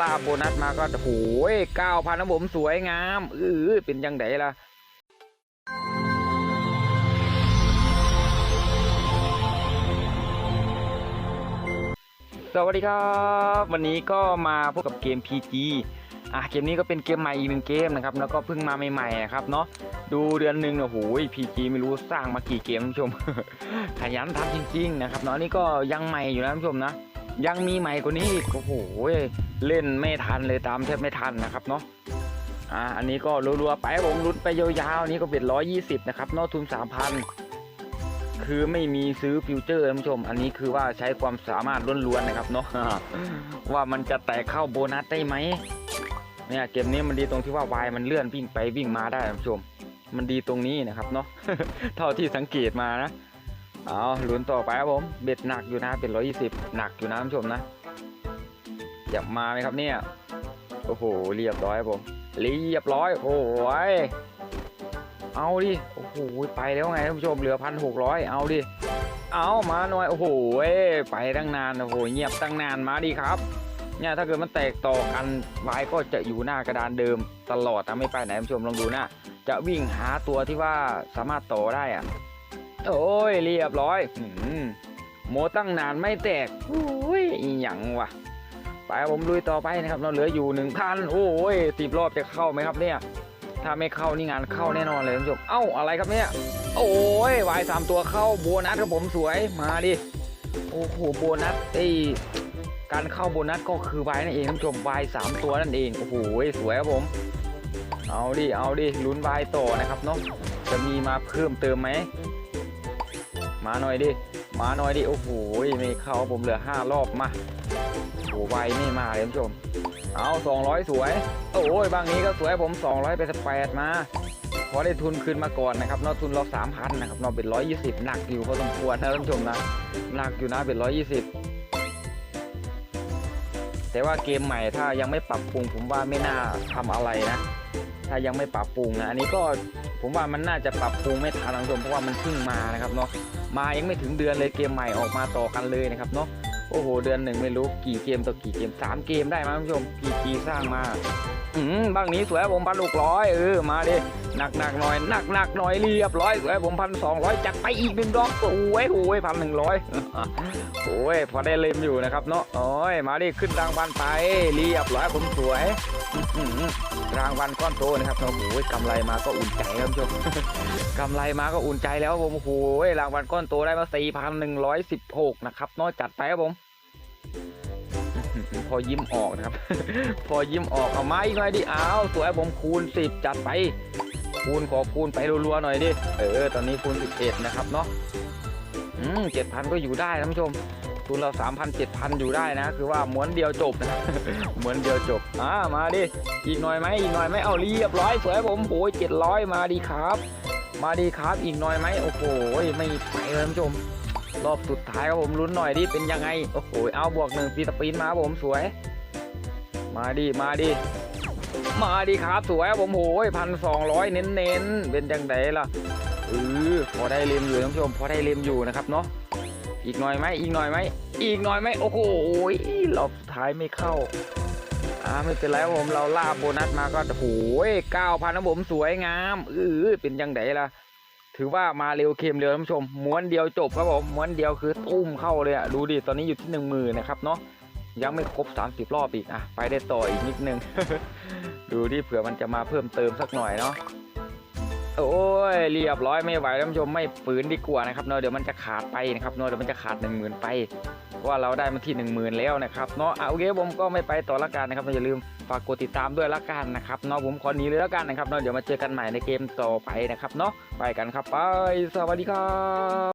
ลาบโบนัสมาก็โอ้ยเก้าพันนะผมสวยงามเออเป็นยังไงล่ะสวัสดีครับ วันนี้ก็มาพบกับเกม PG อะเกมนี้ก็เป็นเกมใหม่อีกหนึ่งเกมนะครับ แล้วก็เพิ่งมาใหม่ๆนะครับเนาะดูเดือนหนึ่งโอ้โห PG ไม่รู้สร้างมากี่เกมท่านผู้ชมขยันทำจริง ๆ นะครับเนาะนี่ก็ยังใหม่อยู่นะท่านผู้ชมนะ ยังมีใหม่กว่านี้อีกโอ้โหเล่นไม่ทันเลยตามแทบไม่ทันนะครับเนาะอ่าอันนี้ก็รัวๆไปครับผมลุ้นไปยาวๆนี้ก็เป็นร้อยยี่สิบนะครับเนาะทุนสามพันคือไม่มีซื้อฟิวเจอร์ท่านผู้ชม อันนี้คือว่าใช้ความสามารถล้วนๆนะครับเนาะว่ามันจะแตกเข้าโบนัสได้ไหมเนี่ยเกมนี้มันดีตรงที่ว่าวายมันเลื่อนวิ่งไปวิ่งมาได้ท่านผู้ชม มันดีตรงนี้นะครับเนาะเท่าที่สังเกตมานะ เอาลุ้นต่อไปครับผม เบ็ดหนักอยู่นะเป็นร้อยี่สิบหนักอยู่นะท่านผู้ชมนะจะมาไหมครับเนี่ย โอ้โห เรียบร้อยครับผม เรียบร้อย โอ้ยเอาดิ โอ้โห ไปแล้วไงท่านผู้ชม เหลือพันหกร้อยเอาดิ เอามาหน่อย โอ้โหเอไปตั้งนาน โอ้โห เงียบตั้งนาน มาดิครับ เนี่ย ถ้าเกิดมันแตกต่อกันวายก็จะอยู่หน้ากระดานเดิมตลอดนะไม่ไปไหนท่านผู้ชมลองดูนะ จะวิ่งหาตัวที่ว่าสามารถต่อได้อะ โอ้ยเรียบร้อยหืมโมตั้งนานไม่แตกโอ้ยอีหยังวะไปผมลุยต่อไปนะครับ เราเหลืออยู่หนึ่งพันโอ้ยสิบรอบจะเข้าไหมครับเนี่ย ถ้าไม่เข้านี่งานเข้าแน่นอนเลยท่านผู้ชมเอ้าอะไรครับเนี่ย โอ้ยวายสามตัวเข้าโบนัสครับผมสวยมาดิโอ้โหโบนัสไอการเข้าโบนัสก็คือวายนั่นเองท่านผู้ชมวายสามตัวนั่นเองโอ้โหสวยครับผม เอาดิเอาดิลุ้นวายต่อนะครับเนาะจะมีมาเพิ่มเติมไหม มาหน่อยดิ มาหน่อยดิ โอ้โห ไม่เข้าผมเหลือ 5 รอบมา โอ้ไวไม่มาเลยท่านผู้ชม เอา 200 สวย โอ้ย บางนี้ก็สวยผม 200ไปสแปดมาพอได้ทุนคืนมาก่อนนะครับนอกทุนเรา3,000นะครับนอกเป็น120หนักอยู่พอสมควรนะท่านผู้ชมนะหนักอยู่นะเป็น120แต่ว่าเกมใหม่ถ้ายังไม่ปรับปรุงผมว่าไม่น่าทำอะไรนะ ถ้ายังไม่ปรับปรุงนะอันนี้ก็ ผมว่ามันน่าจะปรับปรุงไม่ทันท่านผู้ชมเพราะว่ามันเพิ่งมานะครับเนาะมายังไม่ถึงเดือนเลยเกมใหม่ออกมาต่อกันเลยนะครับเนาะโอ้โหเดือนหนึ่งไม่รู้กี่เกมต่อกี่เกมสามเกมได้มั้งท่านผู้ชมพีจีสร้างมาอืมบางนี้สวยผมพันหกร้อยเออมาดิหนักหนักหน่อยหนักหนักหน่อยเรียบร้อยสวยผมพันสองร้อยจัดไปอีกหนึ่งดอกสวยโอ้ยพันหนึ่งร้อยโอ้ยพอได้เล่มอยู่นะครับเนาะโอ้ยมาดิขึ้นรางวัลไปเรียบร้อยผมสวย รางวัลก้อนโตนะครับโอ้โหกำไรมาก็อุ่นใจครับผู้ชมกำไรมาก็อุ่นใจแล้วผมโอ้โหรางวัลก้อนโตได้มา4,116นะครับเนอกจัดไปครับผมพอยิ้มออกนะครับ พอยิ้มออกเอาไม้หน่อยดิอ้าวสวยผมคูณ10จัดไป คูณขอคูณไปรัวๆหน่อยดิเออตอนนี้คูณ11นะครับเนาะอืม7,000ก็อยู่ได้นะท่านผู้ชม ทุนเรา3,000 7,000อยู่ได้นะ คือว่าม้วนเดียวจบนะม้วนเดียวจบอ่ามาดิอีกหน่อยไหมอีกหน่อยไหมเอาเรียบร้อยสวยผมโอ้ย700มาดีครับ มาดีครับอีกหน่อยไหมโอ้โหไม่ไปเลยท่านผู้ชมรอบสุดท้ายครับผมลุ้นหน่อยดิเป็นยังไงโอ้โหเอาบวกหนึ่งฟีสปีนมาครับผมสวย มาดิมาดิมาดิครับสวยครับผมโอ้ยพันสองร้อยเน้นๆเป็นยังไงล่ะเออพอได้เลมอยู่ท่านผู้ชมพอได้เลมอยู่นะครับเนาะ อีกหน่อยไหมอีกหน่อยไหมอีกหน่อยไหมโอ้โหรอบสุดท้ายไม่เข้าอ่าไม่เป็นไรผมเราลาบโบนัสมาก็โอ้โหเก้าพันนะผมสวยงามเออเป็นยังไงล่ะ ถือว่ามาเร็วเค็มเร็วท่านผู้ชมม้วนเดียวจบครับผมม้วนเดียวคือตุ้มเข้าเลยอะดูดิตอนนี้อยู่ที่หนึ่งมื่นะครับเนาะยังไม่ครบ 30 รอบอีกอะไปได้ต่ออีกนิดนึง ดูดิเผื่อมันจะมาเพิ่มเติมสักหน่อยเนาะ โอ้ยเรียบร้อยไม่ไหวท่านผู้ชมไม่ฝืนดีกว่านะครับเนาะเดี๋ยวมันจะขาดไปนะครับเนาะเดี๋ยวมันจะขาดหนึ่งหมื่นไปว่าเราได้มาที่หนึ่งหมื่นแล้วนะครับเนาะอะโอเคผมก็ไม่ไปต่อละกันนะครับอย่าลืมฝากกดติดตามด้วยละกันนะครับเนาะผมขอหนีเลยละกันนะครับเนาะเดี๋ยวมาเจอกันใหม่ในเกมต่อไปนะครับเนาะไปกันครับไปสวัสดีครับ